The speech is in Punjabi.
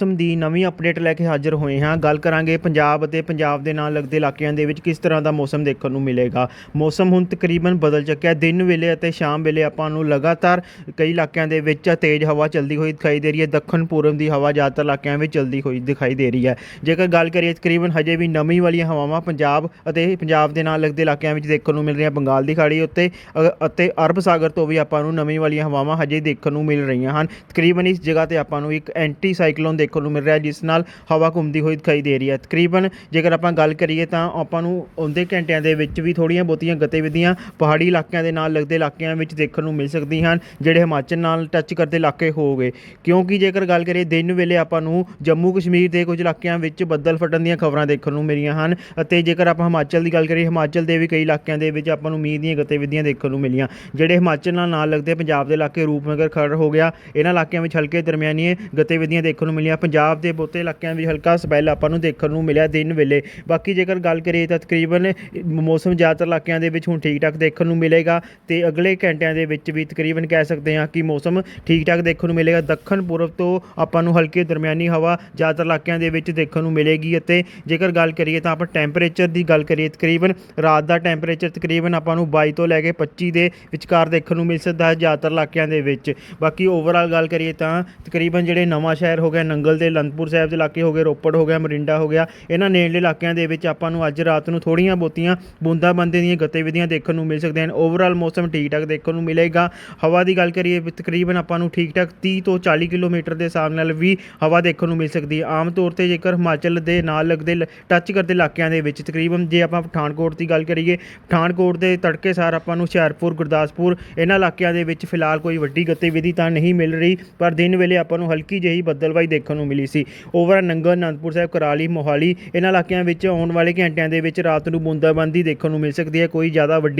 ਮੌਸਮ ਦੀ ਨਵੀਂ ਅਪਡੇਟ ਲੈ ਕੇ ਹਾਜ਼ਰ ਹੋਏ ਹਾਂ। ਗੱਲ ਕਰਾਂਗੇ ਪੰਜਾਬ ਅਤੇ ਪੰਜਾਬ ਦੇ ਨਾਲ ਲੱਗਦੇ ਇਲਾਕਿਆਂ ਦੇ ਵਿੱਚ ਕਿਸ ਤਰ੍ਹਾਂ ਦਾ ਮੌਸਮ ਦੇਖਣ ਨੂੰ ਮਿਲੇਗਾ। ਮੌਸਮ ਹੁਣ ਤਕਰੀਬਨ ਬਦਲ ਚੁੱਕਿਆ। ਦਿਨ ਵੇਲੇ ਅਤੇ ਸ਼ਾਮ ਵੇਲੇ ਆਪਾਂ ਨੂੰ ਲਗਾਤਾਰ ਕਈ ਇਲਾਕਿਆਂ ਦੇ ਵਿੱਚ ਤੇਜ਼ ਹਵਾ ਚੱਲਦੀ ਹੋਈ ਦਿਖਾਈ ਦੇ ਰਹੀ ਹੈ। ਦੱਖਣ ਪੂਰਬ ਦੀ ਹਵਾ ਜ਼ਿਆਦਾਤਰ ਇਲਾਕਿਆਂ ਵਿੱਚ ਚੱਲਦੀ ਹੋਈ ਦਿਖਾਈ ਦੇ ਰਹੀ ਹੈ। ਜੇਕਰ ਗੱਲ ਕਰੀਏ ਤਕਰੀਬਨ ਹਜੇ ਵੀ ਨਵੀਂ ਵਾਲੀਆਂ ਹਵਾਵਾਂ ਪੰਜਾਬ ਅਤੇ ਪੰਜਾਬ ਦੇ ਨਾਲ ਲੱਗਦੇ ਇਲਾਕਿਆਂ ਵਿੱਚ ਦੇਖਣ ਨੂੰ ਮਿਲ ਰਹੀਆਂ। ਬੰਗਾਲ ਦੀ ਖਾੜੀ ਉੱਤੇ, ਅ- ਅਤੇ ਅਰਬ ਸਾਗਰ ਤੋਂ ਵੀ ਆਪਾਂ ਨੂੰ ਨਵੀਂ ਵਾਲੀਆਂ ਹਵਾਵਾਂ ਹਜੇ ਦੇਖਣ ਨੂੰ ਮਿਲ ਰਹੀਆਂ ਹਨ। ਤਕਰੀਬਨ ਇਸ ਜਗ੍ਹਾ ਤੇ ਆਪਾਂ ਨੂੰ ਇੱਕ ਐਂਟੀ ਸਾਈਕਲੋਨ ਦੇਖਣ ਨੂੰ ਮਿਲ ਰਿਹਾ ਜਿਸ ਨਾਲ ਹਵਾ ਘੁੰਮਦੀ ਹੋਈ ਦਿਖਾਈ ਦੇ ਰਹੀ ਹੈ। ਤਕਰੀਬਨ ਜੇਕਰ ਆਪਾਂ ਗੱਲ ਕਰੀਏ ਤਾਂ ਆਪਾਂ ਨੂੰ ਆਉਂਦੇ ਘੰਟਿਆਂ ਦੇ ਵਿੱਚ ਵੀ ਥੋੜ੍ਹੀਆਂ ਬਹੁਤੀਆਂ ਗਤੀਵਿਧੀਆਂ ਪਹਾੜੀ ਇਲਾਕਿਆਂ ਦੇ ਨਾਲ ਲੱਗਦੇ ਇਲਾਕਿਆਂ ਵਿੱਚ ਦੇਖਣ ਨੂੰ ਮਿਲ ਸਕਦੀਆਂ ਹਨ, ਜਿਹੜੇ ਹਿਮਾਚਲ ਨਾਲ ਟੱਚ ਕਰਦੇ ਇਲਾਕੇ ਹੋ ਗਏ। ਕਿਉਂਕਿ ਜੇਕਰ ਗੱਲ ਕਰੀਏ, ਦਿਨ ਵੇਲੇ ਆਪਾਂ ਨੂੰ ਜੰਮੂ ਕਸ਼ਮੀਰ ਦੇ ਕੁਝ ਇਲਾਕਿਆਂ ਵਿੱਚ ਬੱਦਲ ਫਟਣ ਦੀਆਂ ਖਬਰਾਂ ਦੇਖਣ ਨੂੰ ਮਿਲੀਆਂ ਹਨ ਅਤੇ ਜੇਕਰ ਆਪਾਂ ਹਿਮਾਚਲ ਦੀ ਗੱਲ ਕਰੀਏ, ਹਿਮਾਚਲ ਦੇ ਵੀ ਕਈ ਇਲਾਕਿਆਂ ਦੇ ਵਿੱਚ ਆਪਾਂ ਨੂੰ ਮੀਂਹ ਦੀਆਂ ਗਤੀਵਿਧੀਆਂ ਦੇਖਣ ਨੂੰ ਮਿਲੀਆਂ। ਜਿਹੜੇ ਹਿਮਾਚਲ ਨਾਲ ਨਾਲ ਲੱਗਦੇ ਪੰਜਾਬ ਦੇ ਇਲਾਕੇ ਰੂਪਨਗਰ ਖਰੜ ਹੋ ਗਿਆ, ਇਹਨਾਂ ਇਲਾਕਿਆਂ ਵਿੱਚ ਹਲਕੇ ਦਰਮਿਆਨੀ ਗਤੀਵਿਧੀਆਂ ਦੇਖਣ ਨੂੰ ਮਿਲੀਆਂ। ਪੰਜਾਬ ਦੇ ਬਹੁਤੇ ਇਲਾਕਿਆਂ ਵਿੱਚ ਹਲਕਾ ਸਪੈਲ ਆਪਾਂ ਨੂੰ ਦੇਖਣ ਨੂੰ ਮਿਲਿਆ ਦਿਨ ਵੇਲੇ। ਬਾਕੀ ਜੇਕਰ ਗੱਲ ਕਰੀਏ ਤਾਂ ਤਕਰੀਬਨ ਮੌਸਮ ਜ਼ਿਆਦਾਤਰ ਇਲਾਕਿਆਂ ਦੇ ਵਿੱਚ ਹੁਣ ਠੀਕ ਠਾਕ ਦੇਖਣ ਨੂੰ ਮਿਲੇਗਾ ਅਤੇ ਅਗਲੇ ਘੰਟਿਆਂ ਦੇ ਵਿੱਚ ਵੀ ਤਕਰੀਬਨ ਕਹਿ ਸਕਦੇ ਹਾਂ ਕਿ ਮੌਸਮ ਠੀਕ ਠਾਕ ਦੇਖਣ ਨੂੰ ਮਿਲੇਗਾ। ਦੱਖਣ ਪੂਰਬ ਤੋਂ ਆਪਾਂ ਨੂੰ ਹਲਕੀ ਦਰਮਿਆਨੀ ਹਵਾ ਜ਼ਿਆਦਾਤਰ ਇਲਾਕਿਆਂ ਦੇ ਵਿੱਚ ਦੇਖਣ ਨੂੰ ਮਿਲੇਗੀ ਅਤੇ ਜੇਕਰ ਗੱਲ ਕਰੀਏ ਤਾਂ ਆਪਾਂ ਟੈਂਪਰੇਚਰ ਦੀ ਗੱਲ ਕਰੀਏ ਤਕਰੀਬਨ ਰਾਤ ਦਾ ਟੈਂਪਰੇਚਰ ਤਕਰੀਬਨ ਆਪਾਂ ਨੂੰ 22 ਤੋਂ ਲੈ ਕੇ 25 ਦੇ ਵਿਚਕਾਰ ਦੇਖਣ ਨੂੰ ਮਿਲ ਸਕਦਾ ਹੈ ਜ਼ਿਆਦਾਤਰ ਇਲਾਕਿਆਂ ਦੇ ਵਿੱਚ। ਬਾਕੀ ਓਵਰਆਲ ਗੱਲ ਕਰੀਏ ਤਾਂ ਤਕਰੀਬਨ ਜਿਹੜੇ ਨਵਾਂ ਸ਼ਹਿਰ ਹੋ ਗਿਆ ਜੰਗਲ ਦੇ ਅਨੰਦਪੁਰ ਸਾਹਿਬ ਦੇ ਇਲਾਕੇ ਹੋ ਗਏ, ਰੋਪੜ ਹੋ ਗਿਆ, ਮਰਿੰਡਾ ਹੋ ਗਿਆ, ਇਹਨਾਂ ਨੇੜਲੇ ਇਲਾਕਿਆਂ ਦੇ ਵਿੱਚ ਆਪਾਂ ਨੂੰ ਅੱਜ ਰਾਤ ਨੂੰ ਥੋੜੀਆਂ ਬਹੁਤੀਆਂ ਬੂੰਦਾਬਾਂਦੀ ਦੀਆਂ ਗਤੀਵਿਧੀਆਂ ਦੇਖਣ ਨੂੰ ਮਿਲ ਸਕਦੀਆਂ ਹਨ। ਓਵਰਆਲ ਮੌਸਮ ਠੀਕ ਠਾਕ ਦੇਖਣ ਨੂੰ ਮਿਲੇਗਾ। ਹਵਾ ਦੀ ਗੱਲ ਕਰੀਏ ਤਕਰੀਬਨ ਆਪਾਂ ਨੂੰ ਠੀਕ ਠਾਕ 30 ਤੋਂ 40 ਕਿਲੋਮੀਟਰ ਦੇ ਹਿਸਾਬ ਨਾਲ ਵੀ ਹਵਾ ਦੇਖਣ ਨੂੰ ਮਿਲ ਸਕਦੀ ਹੈ। ਆਮ ਤੌਰ ਤੇ ਜੇਕਰ ਹਿਮਾਚਲ ਦੇ ਨਾਲ ਲੱਗਦੇ ਲ- ਟੱਚ ਕਰਦੇ ਇਲਾਕਿਆਂ ਦੇ ਵਿੱਚ ਤਕਰੀਬਨ ਜੇ ਆਪਾਂ ਪਠਾਨਕੋਟ ਦੀ ਗੱਲ ਕਰੀਏ, ਪਠਾਨਕੋਟ ਦੇ ਤੜਕੇ ਸਾਰ ਆਪਾਂ ਨੂੰ ਹੁਸ਼ਿਆਰਪੁਰ, ਗੁਰਦਾਸਪੁਰ ਇਹਨਾਂ ਇਲਾਕਿਆਂ ਦੇ ਵਿੱਚ ਫਿਲਹਾਲ ਕੋਈ ਵੱਡੀ ਗਤੀਵਿਧੀ ਤਾਂ ਨਹੀਂ ਮਿਲ ਰਹੀ, ਪਰ ਦਿਨ ਵੇਲੇ ਆਪਾਂ ਨੂੰ ਹਲਕੀ ਜਿਹੀ ਬੱਦਲਵਾਈ ਦੇਖਣ ਨੂੰ ਮਿਲੀ ਸੀ। ਓਵਰ ਨੰਗਲ ਅਨੰਦਪੁਰ ਸਾਹਿਬ, ਕਰਾਲੀ, ਮੋਹਾਲੀ, ਇਹਨਾਂ ਇਲਾਕਿਆਂ ਵਿੱਚ ਆਉਣ ਵਾਲੇ ਘੰਟਿਆਂ ਦੇ ਵਿੱਚ ਰਾਤ ਨੂੰ ਬੂੰਦਾਬਾਂਦੀ ਦੇਖਣ ਨੂੰ ਮਿਲ ਸਕਦੀ ਹੈ। ਕੋਈ ਜ਼ਿਆਦਾ ਵੱਡੀ